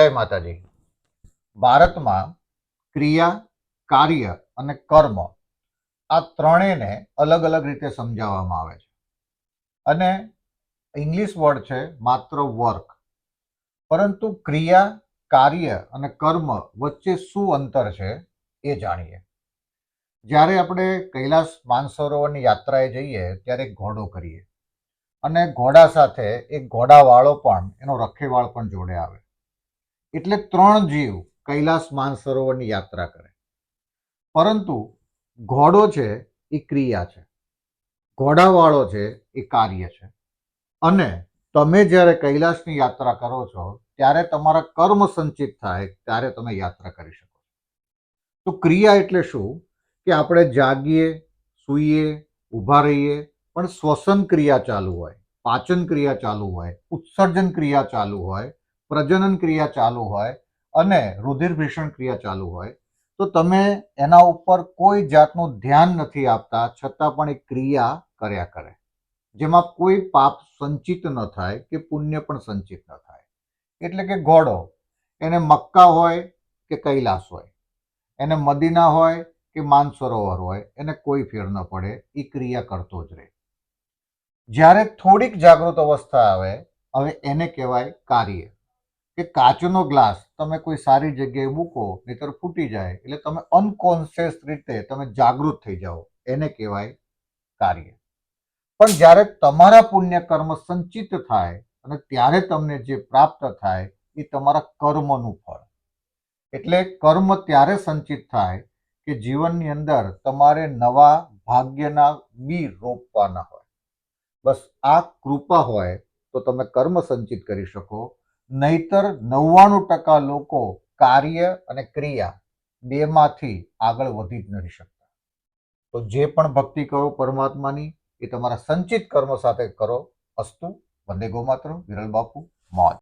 જય માતાજી. ભારતમાં ક્રિયા, કાર્ય અને કર્મ આ ત્રણેયને અલગ અલગ રીતે સમજાવવામાં આવે છે. અને ઇંગ્લિશ વર્ડ છે માત્ર વર્ક. પરંતુ ક્રિયા, કાર્ય અને કર્મ વચ્ચે શું અંતર છે એ જાણીએ. જ્યારે આપણે કૈલાસ માનસરોવરની યાત્રાએ જઈએ ત્યારે ઘોડો કરીએ. અને ઘોડા સાથે એક ઘોડાવાળો પણ એનો રખેવાળ પણ જોડે આવે. એટલે ત્રણ જીવ કૈલાસ માનસરોવરની યાત્રા કરે. પરંતુ ઘોડો છે એ ક્રિયા છે. ઘોડાવાળો છે એ કાર્ય છે. અને તમે જ્યારે કૈલાસની યાત્રા કરો છો, ત્યારે તમારા કર્મ સંચિત થાય ત્યારે તમે યાત્રા કરી શકો તો ક્રિયા એટલે શું? કે આપણે જાગીએ, સૂઈએ, ઊભા રહીએ, પણ શ્વસન ક્રિયા ચાલુ હોય, પાચન ક્રિયા ચાલુ હોય, ઉત્સર્જન ક્રિયા ચાલુ હોય પ્રજનન ક્રિયા ચાલુ હોય અને રુધિરભીષણ ક્રિયા ચાલુ હોય, તો તમે એના ઉપર કોઈ જાતનું ધ્યાન નથી આપતા, છતાં પણ એ ક્રિયા કર્યા કરે. જેમાં કોઈ પાપ સંચિત ન થાય કે પુણ્ય પણ સંચિત ન થાય. એટલે કે ઘોડો, એને મક્કા હોય કે કૈલાસ હોય, એને મદીના હોય કે માનસરોવર હોય, એને કોઈ ફેર ન પડે એ ક્રિયા કરતો જ રહે. જ્યારે થોડીક જાગૃત અવસ્થા આવે, હવે એને કહેવાય કાર્ય. કે કાચનો ગ્લાસ તમે કોઈ સારી જગ્યાએ મૂકો, નહીતર ફૂટી જાય, એટલે તમે અનકોન્શિયસ રીતે તમે જાગૃત થઈ જાઓ. એને કહેવાય કાર્ય. પણ જ્યારે તમારા પુણ્ય કર્મ સંચિત થાય અને ત્યારે તમને જે પ્રાપ્ત થાય એ તમારા કર્મનું ફળ. એટલે કર્મ ત્યારે સંચિત થાય કે જીવનની અંદર તમારે નવા ભાગ્યના બી રોપવાના હોય. બસ આ કૃપા હોય તો તમે કર્મ સંચિત કરી શકો. નહીતર નવ્વાણું ટકા લોકો કાર્ય અને ક્રિયા બેમાંથી આગળ વધી જ નથી શકતા. તો જે પણ ભક્તિ કરો પરમાત્માની, એ તમારા સંચિત કર્મ સાથે કરો. અસ્તુ, વંદે ગોમાત્ર વિરલ બાપુ, મોજ.